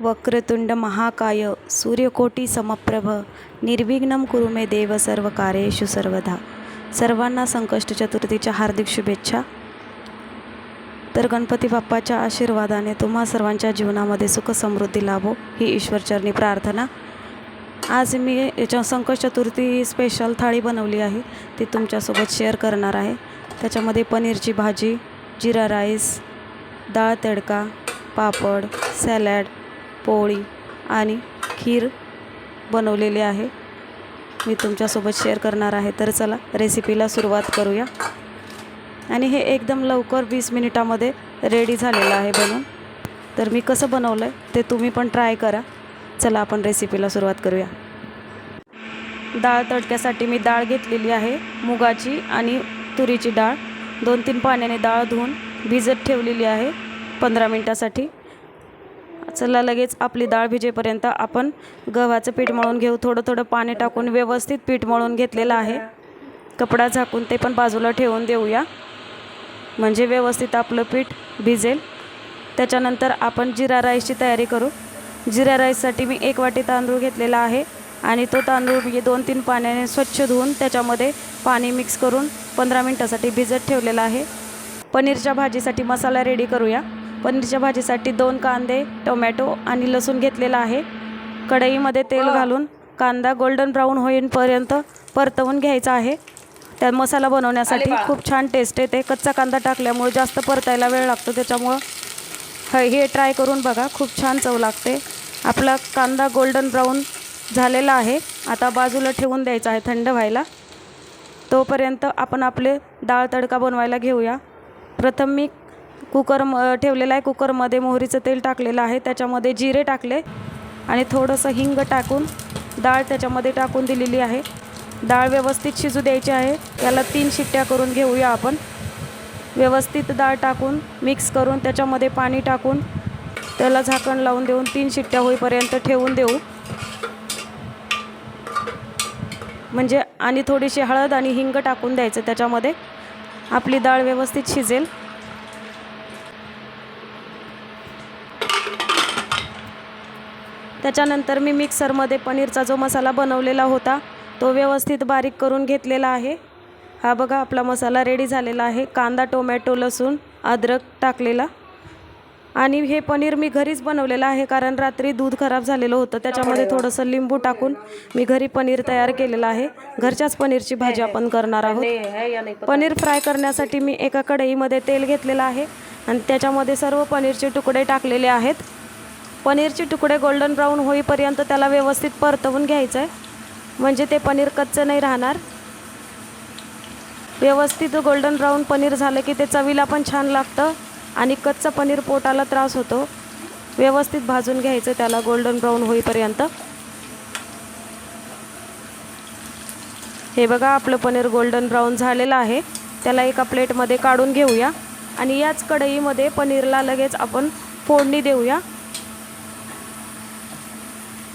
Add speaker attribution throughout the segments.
Speaker 1: वक्रतुंड महाकाय सूर्यकोटी समप्रभ निर्विघ्नम कुरु मे देव सर्व कार्येषु सर्वदा सर्वांना संकष्ट चतुर्थीच्या हार्दिक शुभेच्छा. तर गणपती बाप्पाच्या आशीर्वादाने तुम्हा सर्वांच्या जीवनामध्ये सुख समृद्धी लाभो ही ईश्वरचरणी प्रार्थना. आज मी याच्या संकष्ट चतुर्थी स्पेशल थाळी बनवली आहे. ती तुमच्यासोबत शेअर करणार आहे. त्याच्यामध्ये पनीरची भाजी जिरा राईस डाळ तडका पापड सॅलॅड पोळी आणि खीर बनवलेली आहे. मी तुमच्यासोबत शेअर करणार आहे. तर चला रेसिपीला सुरुवात करूया. आणि हे एकदम लवकर वीस मिनिटामध्ये रेडी झालेलं आहे बनवून तर मी कसं बनवलं आहे ते तुम्ही पण ट्राय करा. चला आपण रेसिपीला सुरुवात करूया. डाळ तडक्यासाठी मी डाळ घेतलेली आहे मुगाची आणि तुरीची डाळ. दोन तीन पाण्याने डाळ धुवून भिजत ठेवलेली आहे. पंधरा मिनटासाठी. चला लगेच आपली डाळ भिजेपर्यंत आपण गव्हाचं पीठ मळून घेऊ. थोडं थोडं पाणी टाकून व्यवस्थित पीठ मळून घेतलेलं आहे. कपडा झाकून ते पण बाजूला ठेवून देऊया. म्हणजे व्यवस्थित आपलं पीठ भिजेल. त्याच्यानंतर आपण जिरा राईसची तयारी करू. जिरा राईससाठी मी एक वाटी तांदूळ घेतलेला आहे आणि तो तांदूळ मी दोन तीन पाण्याने स्वच्छ धुवून त्याच्यामध्ये पाणी मिक्स करून पंधरा मिनटासाठी भिजत ठेवलेला आहे. पनीरच्या भाजीसाठी मसाला रेडी करूया. पनीरच्या भाजीसाठी दोन कांदे टोमॅटो आणि लसूण घेतलेला आहे. कढईमध्ये तेल घालून कांदा गोल्डन ब्राऊन होईपर्यंत परतवून घ्यायचा आहे. त्या मसाला बनवण्यासाठी खूप छान टेस्ट येते. कच्चा कांदा टाकल्यामुळे जास्त परतायला वेळ लागतो त्याच्यामुळं. ह हे ट्राय करून बघा. खूप छान चव लागते. आपला कांदा गोल्डन ब्राऊन झालेला आहे. आता बाजूला ठेवून द्यायचा आहे थंड व्हायला. तोपर्यंत आपण आपले डाळ तडका बनवायला घेऊया. प्रथम मी कुकर म ठेवलेला आहे. कुकरमध्ये मोहरीचं तेल टाकलेलं आहे. त्याच्यामध्ये जिरे टाकले आणि थोडंसं हिंग टाकून डाळ त्याच्यामध्ये टाकून दिलेली आहे. डाळ व्यवस्थित शिजू द्यायची आहे. याला तीन शिट्ट्या करून घेऊया आपण. व्यवस्थित डाळ टाकून मिक्स करून त्याच्यामध्ये पाणी टाकून त्याला झाकण लावून देऊन तीन शिट्ट्या होईपर्यंत ठेवून देऊ. म्हणजे आणि थोडीशी हळद आणि हिंग टाकून द्यायचं त्याच्यामध्ये. आपली डाळ व्यवस्थित शिजेल. त्याच्यानंतर मी मिक्सरमध्ये पनीरचा जो मसाला बनवलेला होता तो व्यवस्थित बारीक करून घेतलेला आहे. हा बघा आपला मसाला रेडी झालेला आहे. कांदा टोमॅटो लसूण अद्रक टाकलेला. आणि हे पनीर मी घरीच बनवलेलं आहे कारण रात्री दूध खराब झालेलं होतं त्याच्यामध्ये थोडंसं लिंबू टाकून मी घरी पनीर तयार केलेलं आहे. घरच्याच पनीरची भाजी आपण करणार आहोत. पनीर फ्राय करण्यासाठी मी एका कढईमध्ये तेल घेतलेलं आहे. आणि त्याच्यामध्ये सर्व पनीरचे तुकडे टाकलेले आहेत. पनीरचे तुकडे गोल्डन ब्राऊन होईपर्यंत त्याला व्यवस्थित परतवून घ्यायचं आहे म्हणजे ते पनीर कच्चं नाही राहणार. व्यवस्थित गोल्डन ब्राऊन पनीर झालं की ते चवीला पण छान लागतं आणि कच्चं पनीर पोटाला त्रास होतो. व्यवस्थित भाजून घ्यायचं त्याला गोल्डन ब्राऊन होईपर्यंत. हे बघा आपलं पनीर गोल्डन ब्राऊन झालेलं आहे. त्याला एका प्लेटमध्ये काढून घेऊया. आणि याच कढईमध्ये पनीरला लगेच आपण फोडणी देऊया.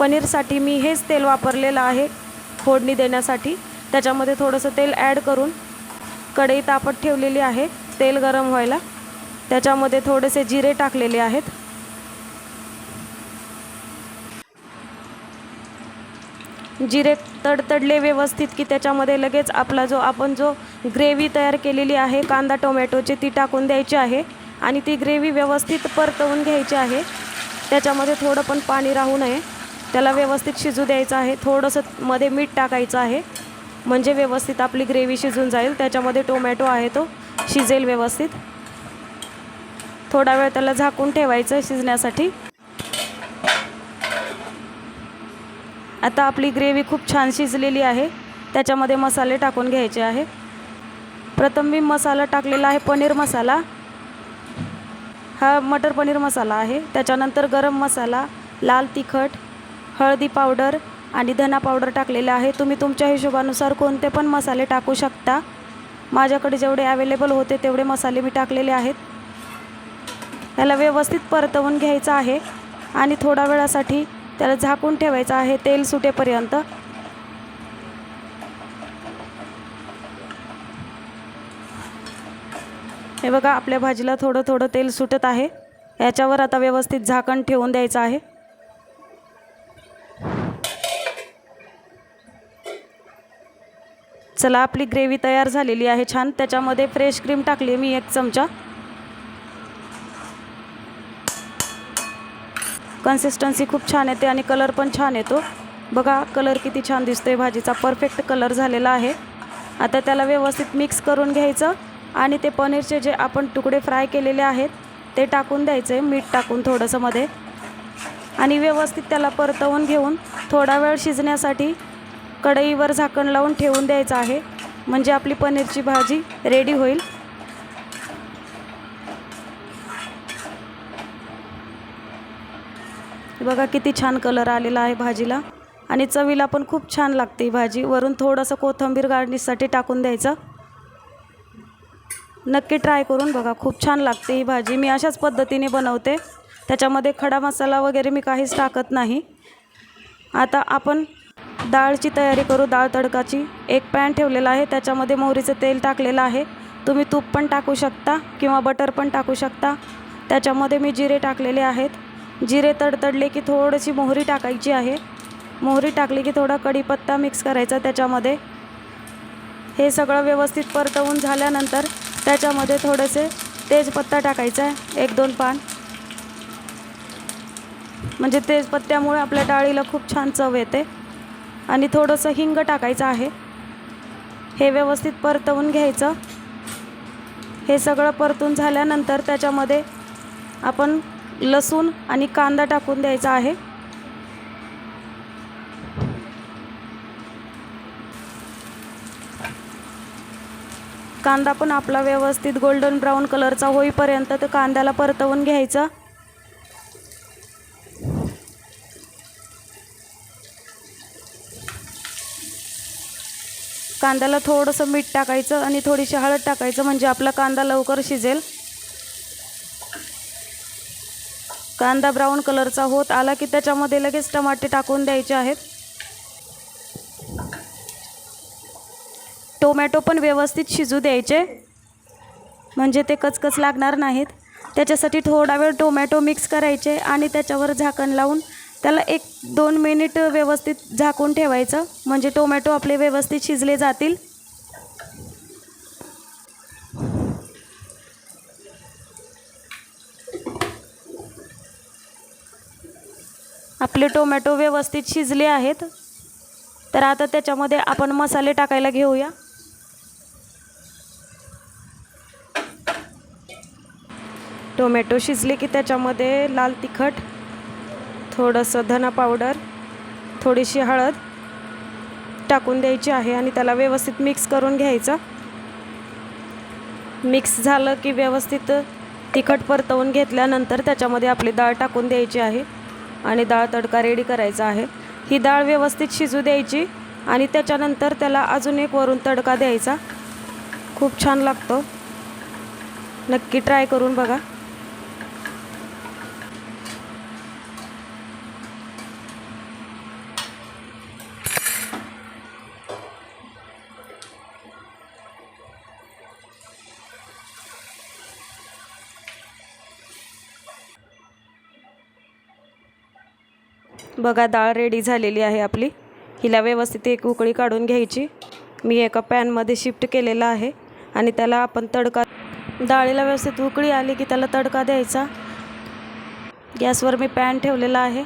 Speaker 1: पनीरसाठी मी हेच तेल वापरलेलं आहे फोडणी देण्यासाठी. त्याच्यामध्ये थोडंसं तेल ॲड करून कढई तापत ठेवलेली आहे तेल गरम व्हायला. त्याच्यामध्ये थोडेसे जिरे टाकलेले आहेत. जिरे तडतडले व्यवस्थित की त्याच्यामध्ये लगेच आपला जो आपण जो ग्रेव्ही तयार केलेली आहे कांदा टोमॅटोची ती टाकून द्यायची आहे आणि ती ग्रेव्ही व्यवस्थित परतवून घ्यायची आहे. त्याच्यामध्ये थोडं पण पाणी राहू नये. त्याला व्यवस्थित शिजू द्यायचं आहे. थोडंसं मध्ये मीठ टाकायचं आहे. म्हणजे व्यवस्थित आपली ग्रेव्ही शिजून जाईल. त्याच्यामध्ये टोमॅटो आहे तो. शिजेल व्यवस्थित. थोडा वेळ त्याला झाकून ठेवायचं शिजण्यासाठी. आता आपली ग्रेव्ही खूप छान शिजलेली आहे. त्याच्यामध्ये मसाले टाकून घ्यायचे आहे. प्रथम मी मसाला टाकलेला आहे पनीर मसाला. हा मटर पनीर मसाला आहे. त्याच्यानंतर गरम मसाला लाल तिखट हळदी पावडर आणि धना पावडर टाकलेलं आहे. तुम्ही तुमच्या हिशोबानुसार कोणते पण मसाले टाकू शकता. माझ्याकडे जेवढे अवेलेबल होते तेवढे मसाले मी टाकलेले आहेत. त्याला व्यवस्थित परतवून घ्यायचं आहे आणि थोडा वेळासाठी त्याला झाकून ठेवायचं आहे. तेल सुटेपर्यंत. हे बघा आपल्या भाजीला थोडं थोडं तेल सुटत आहे. याच्यावर आता व्यवस्थित झाकण ठेवून द्यायचं आहे. चला आपली ग्रेव्ही तयार झालेली आहे छान. त्याच्यामध्ये फ्रेश क्रीम टाकली मी एक चमचा. कन्सिस्टन्सी खूप छान येते आणि कलर पण छान येतो. बघा कलर किती छान दिसतोय. भाजीचा परफेक्ट कलर झालेला आहे. आता त्याला व्यवस्थित मिक्स करून घ्यायचं आणि ते पनीरचे जे आपण तुकडे फ्राय केलेले आहेत ते टाकून द्यायचे. मीठ टाकून थोडंसं मध्ये. आणि व्यवस्थित त्याला परतवून घेऊन थोडा वेळ शिजण्यासाठी कढईवर झाकण लावून ठेवून द्यायचं आहे. म्हणजे आपली पनीरची भाजी रेडी होईल. बघा किती छान कलर आलेला आहे भाजीला. आणि चवीला पण खूप छान लागते ही भाजी. वरून थोडंसं कोथिंबीर गार्निशसाठी टाकून द्यायचं. नक्की ट्राय करून बघा. खूप छान लागते ही भाजी. मी अशाच पद्धतीने बनवते. त्याच्यामध्ये खडा मसाला वगैरे मी काहीच टाकत नाही. आता आपण डाळची तयारी करू डाळ तडकाची. एक पॅन ठेवलेला आहे त्याच्यामध्ये मोहरीचं तेल टाकलेलं आहे. तुम्ही तूप पण टाकू शकता किंवा बटर पण टाकू शकता. त्याच्यामध्ये मी जिरे टाकलेले आहेत. जिरे तडतडले की थोडीशी मोहरी टाकायची आहे. मोहरी टाकली की थोडा कढीपत्ता मिक्स करायचा त्याच्यामध्ये. हे सगळं व्यवस्थित परतवून झाल्यानंतर त्याच्यामध्ये थोडेसे तेजपत्ता टाकायचा आहे एक दोन पान. म्हणजे तेजपत्त्यामुळे आपल्या डाळीला खूप छान चव येते. आणि थोडंसं हिंग टाकायचं आहे. हे व्यवस्थित परतवून घ्यायचं. हे सगळं परतून झाल्यानंतर त्याच्यामध्ये आपण लसूण आणि कांदा टाकून द्यायचा आहे. कांदा पण आपला व्यवस्थित गोल्डन ब्राऊन कलरचा होईपर्यंत तर कांद्याला परतवून घ्यायचा. कांद्याला थोडंसं मीठ टाकायचं आणि थोडीशी हळद टाकायचं म्हणजे आपला कांदा लवकर शिजेल. कांदा ब्राऊन कलरचा होत आला की त्याच्यामध्ये लगेच टमाटे टाकून द्यायचे आहेत. टोमॅटो पण व्यवस्थित शिजू द्यायचे. म्हणजे ते कचकच लागणार नाहीत. त्याच्यासाठी थोडा वेळ टोमॅटो मिक्स करायचे आणि त्याच्यावर झाकण लावून त्याला एक दोन मिनिट व्यवस्थित झाकून ठेवायचं. म्हणजे टोमॅटो आपले व्यवस्थित शिजले जातील. आपले टोमॅटो व्यवस्थित शिजले आहेत. तर आता त्याच्यामध्ये आपण मसाले टाकायला घेऊया. टोमॅटो शिजले की त्याच्यामध्ये लाल तिखट थोडंसं धना पावडर थोडीशी हळद टाकून द्यायची आहे आणि त्याला व्यवस्थित मिक्स करून घ्यायचं. मिक्स झालं की व्यवस्थित तिखट परतवून घेतल्यानंतर त्याच्यामध्ये आपली डाळ टाकून द्यायची आहे आणि डाळ तडका रेडी करायचा आहे. ही डाळ व्यवस्थित शिजू द्यायची आणि त्याच्यानंतर त्याला अजून एक वरून तडका द्यायचा. खूप छान लागतो. नक्की ट्राय करून बघा. बघा डाळ रेडी झालेली आहे आपली. हिला व्यवस्थित एक उकळी काढून घ्यायची. मी एका पॅनमध्ये शिफ्ट केलेला आहे आणि त्याला आपण तडका डाळीला व्यवस्थित उकळी आली की त्याला तडका द्यायचा. गॅसवर मी पॅन ठेवलेला आहे.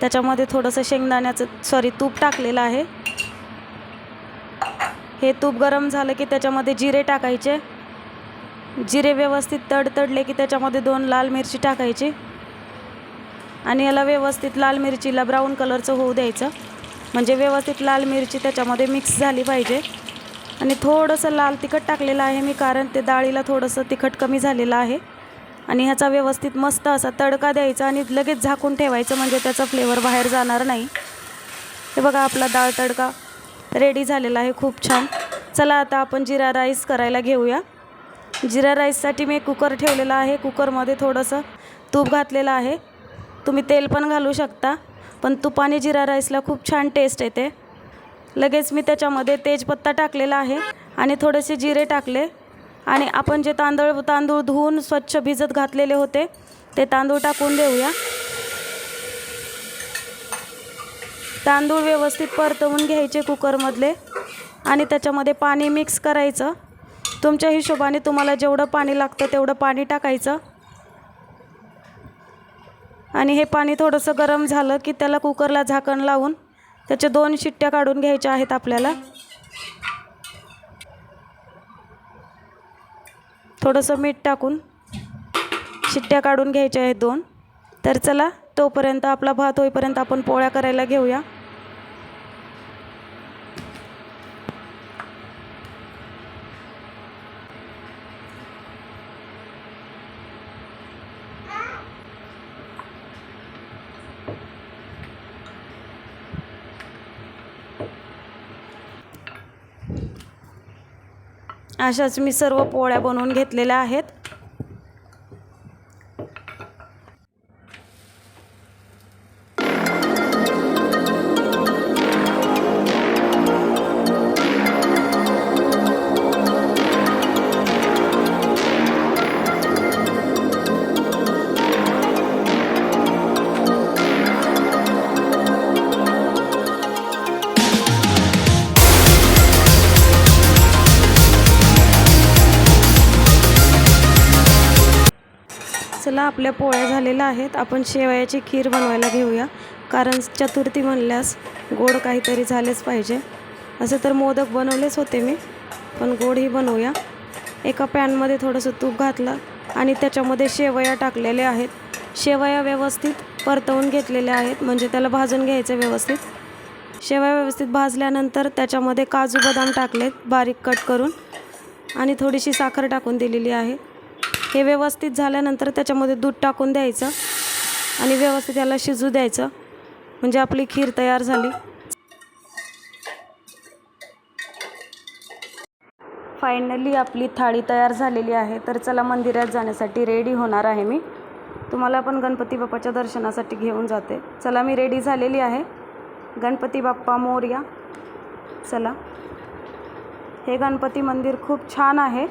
Speaker 1: त्याच्यामध्ये थोडंसं शेंगदाण्याचं सॉरी तूप टाकलेलं आहे. हे तूप गरम झालं की त्याच्यामध्ये जिरे टाकायचे. जिरे व्यवस्थित तडतडले की त्याच्यामध्ये दोन लाल मिरची टाकायची. आणि याला व्यवस्थित लाल मिरचीला ब्राऊन कलरचं होऊ द्यायचं. म्हणजे व्यवस्थित लाल मिरची त्याच्यामध्ये मिक्स झाली पाहिजे. आणि थोडंसं लाल तिखट टाकलेलं आहे मी कारण ते डाळीला थोडंसं तिखट कमी झालेलं आहे. आणि ह्याचा व्यवस्थित मस्त असा तडका द्यायचा आणि लगेच झाकून ठेवायचं म्हणजे त्याचा फ्लेवर बाहेर जाणार नाही. हे बघा आपला डाळ तडका रेडी झालेला आहे खूप छान. चला आता आपण जिरा राईस करायला घेऊया. जिरा राईससाठी मी कुकर ठेवलेला आहे. कुकरमध्ये थोडंसं तूप घातलेलं आहे. तुम्ही तेल पण घालू शकता पण तुपाने जिरा राईसला खूप छान टेस्ट येते. लगेच मी त्याच्यामध्ये तेजपत्ता टाकलेला आहे आणि थोडेसे जिरे टाकले. आणि आपण जे तांदूळ तांदूळ धुवून स्वच्छ भिजत घातलेले होते ते तांदूळ टाकून देऊया. तांदूळ व्यवस्थित परतवून घ्यायचे कुकरमधले आणि त्याच्यामध्ये पाणी मिक्स करायचं. तुमच्या हिशोबाने तुम्हाला जेवढं पाणी लागतं तेवढं पाणी टाकायचं. आणि हे पाणी थोडंसं गरम झालं की त्याला कुकरला झाकण लावून त्याच्या दोन शिट्ट्या काढून घ्यायच्या आहेत आपल्याला. थोडंसं मीठ टाकून शिट्ट्या काढून घ्यायच्या आहेत दोन. तर चला तोपर्यंत आपला भात होईपर्यंत आपण पोळ्या करायला घेऊया. अशाच मी सर्व पोळ्या बनवून घेतलेल्या आहेत. आपल्या पोळ्या झालेल्या आहेत. आपण शेवयाची खीर बनवायला घेऊया. कारण चतुर्थी म्हणल्यास गोड काहीतरी झालेच पाहिजे. असं तर मोदक बनवलेच होते मी. पण गोडही बनवूया. एका पॅनमध्ये थोडंसं तूप घातलं आणि त्याच्यामध्ये शेवया टाकलेल्या आहेत. शेवया व्यवस्थित परतवून घेतलेल्या आहेत. म्हणजे त्याला भाजून घ्यायचं व्यवस्थित. शेवया व्यवस्थित भाजल्यानंतर त्याच्यामध्ये काजू बदाम टाकलेत. बारीक कट करून. आणि थोडीशी साखर टाकून दिलेली आहे. हे व्यवस्थित झाल्यानंतर त्याच्यामध्ये दूध टाकून द्यायचं आणि व्यवस्थित याला शिजू द्यायचं. म्हणजे आपली खीर तयार झाली. फायनली आपली थाळी तयार झालेली आहे. तर चला मंदिरात जाण्यासाठी रेडी होणार आहे मी. तुम्हाला पण गणपती बाप्पाच्या दर्शनासाठी घेऊन जाते. चला मी रेडी झालेली आहे. गणपती बाप्पा मोरया. चला. हे गणपती मंदिर खूप छान आहे.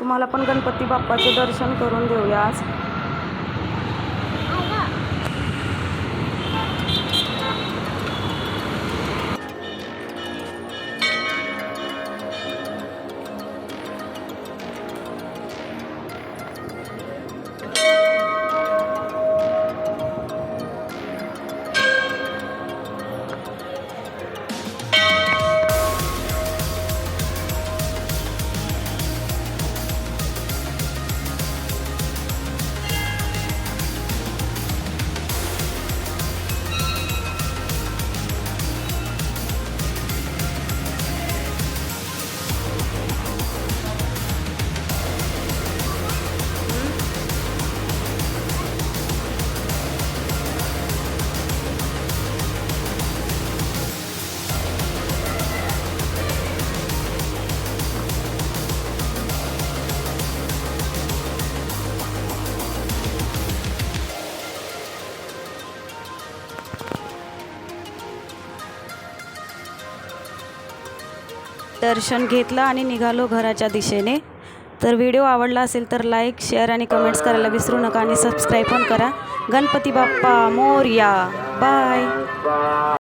Speaker 1: तुम्हाला पण गणपती बाप्पाचं दर्शन करून देऊया आज. दर्शन घेतलं आणि निघालो घराच्या दिशेने. तर व्हिडिओ आवडला असेल तर लाईक शेअर आणि कमेंट्स करायला विसरू नका आणि सबस्क्राईब पण करा. गणपती बाप्पा मोरया. बाय.